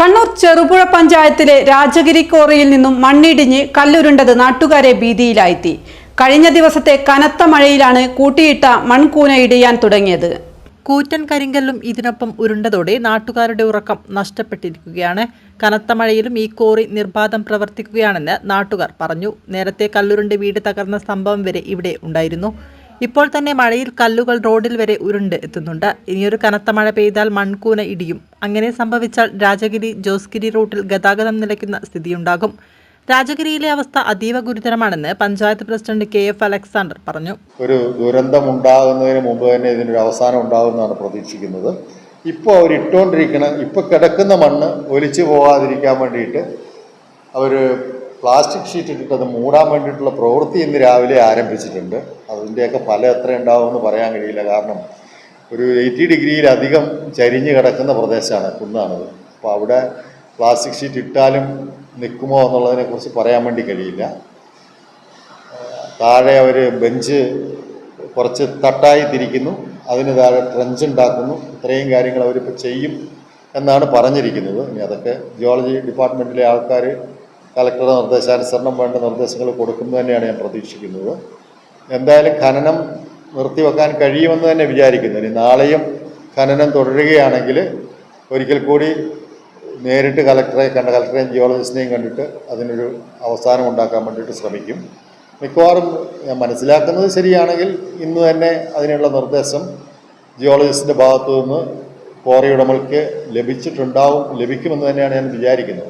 കണ്ണൂർ ചെറുപുഴ പഞ്ചായത്തിലെ രാജഗിരി കോറിയിൽ നിന്നും മണ്ണിടിഞ്ഞ് കല്ലുരുണ്ടത് നാട്ടുകാരെ ഭീതിയിലാഴ്ത്തി. കഴിഞ്ഞ ദിവസത്തെ കനത്ത മഴയിലാണ് കൂട്ടിയിട്ട മൺകൂന ഇടിയാൻ തുടങ്ങിയത്. കൂറ്റൻ കരിങ്കല്ലും ഇതിനൊപ്പം ഉരുണ്ടതോടെ നാട്ടുകാരുടെ ഉറക്കം നഷ്ടപ്പെട്ടിരിക്കുകയാണ്. കനത്ത മഴയിലും ഈ കോറി നിർബാധം പ്രവർത്തിക്കുകയാണെന്ന് നാട്ടുകാർ പറഞ്ഞു. നേരത്തെ കല്ലുരുണ്ട് വീട് തകർന്ന സംഭവം വരെ ഇവിടെ ഉണ്ടായിരുന്നു. ഇപ്പോൾ തന്നെ മഴയിൽ കല്ലുകൾ റോഡിൽ വരെ ഉരുണ്ട് എത്തുന്നുണ്ട്. ഇനിയൊരു കനത്ത മഴ പെയ്താൽ മൺകൂന ഇടിയും. അങ്ങനെ സംഭവിച്ചാൽ രാജഗിരി ജോസ്ഗിരി റൂട്ടിൽ ഗതാഗതം നിലയ്ക്കുന്ന സ്ഥിതിയുണ്ടാകും. രാജഗിരിയിലെ അവസ്ഥ അതീവ ഗുരുതരമാണെന്ന് panchayat president K F Alexander പറഞ്ഞു. ഒരു ദുരന്തം ഉണ്ടാകുന്നതിന് മുമ്പ് തന്നെ ഇതിനൊരു അവസാനം ഉണ്ടാകുമെന്നാണ് പ്രതീക്ഷിക്കുന്നത്. ഇപ്പോൾ അവർ ഇപ്പോൾ കിടക്കുന്ന മണ്ണ് ഒലിച്ചു പോകാതിരിക്കാൻ വേണ്ടിയിട്ട് അവർ പ്ലാസ്റ്റിക് ഷീറ്റ് ഇട്ടിട്ട് അത് മൂടാൻ വേണ്ടിയിട്ടുള്ള പ്രവൃത്തി ഇന്ന് രാവിലെ ആരംഭിച്ചിട്ടുണ്ട്. അതിന്റെയൊക്കെ ഫലം എത്ര ഉണ്ടാവുമെന്ന് പറയാൻ കഴിയില്ല. കാരണം ഒരു എയ്റ്റി ഡിഗ്രിയിലധികം ചരിഞ്ഞ് കിടക്കുന്ന പ്രദേശമാണ് കുന്നാണത്. അപ്പോൾ അവിടെ പ്ലാസ്റ്റിക് ഷീറ്റ് ഇട്ടാലും നിൽക്കുമോ എന്നുള്ളതിനെക്കുറിച്ച് പറയാൻ വേണ്ടി കഴിയില്ല. താഴെ അവർ ബെഞ്ച് കുറച്ച് തട്ടായി തിരിക്കുന്നു. അതിന് താഴെ ട്രഞ്ച് ഉണ്ടാക്കുന്നു. ഇത്രയും കാര്യങ്ങൾ അവരിപ്പോൾ ചെയ്യും എന്നാണ് പറഞ്ഞിരിക്കുന്നത്. ഇനി അതൊക്കെ ജിയോളജി ഡിപ്പാർട്ട്മെന്റിലെ ആൾക്കാർ കലക്ടറുടെ നിർദ്ദേശാനുസരണം വേണ്ട നിർദ്ദേശങ്ങൾ കൊടുക്കുന്നു തന്നെയാണ് ഞാൻ പ്രതീക്ഷിക്കുന്നത്. എന്തായാലും ഖനനം നിർത്തിവെക്കാൻ കഴിയുമെന്ന് തന്നെ വിചാരിക്കുന്നു. ഇനി നാളെയും ഖനനം തുടരുകയാണെങ്കിൽ ഒരിക്കൽ കൂടി നേരിട്ട് കലക്ടറെ കണ്ട കലക്ടറെയും ജിയോളജിസ്റ്റിനെയും കണ്ടിട്ട് അതിനൊരു അവസാനം ഉണ്ടാക്കാൻ വേണ്ടിയിട്ട് ശ്രമിക്കും. മിക്കവാറും ഞാൻ മനസ്സിലാക്കുന്നത് ശരിയാണെങ്കിൽ ഇന്ന് തന്നെ അതിനുള്ള നിർദ്ദേശം ജിയോളജിസ്റ്റിന്റെ ഭാഗത്തു നിന്ന് കോറി ഉടമകൾക്ക് ലഭിച്ചിട്ടുണ്ടാവും ലഭിക്കുമെന്ന് തന്നെയാണ് ഞാൻ വിചാരിക്കുന്നത്.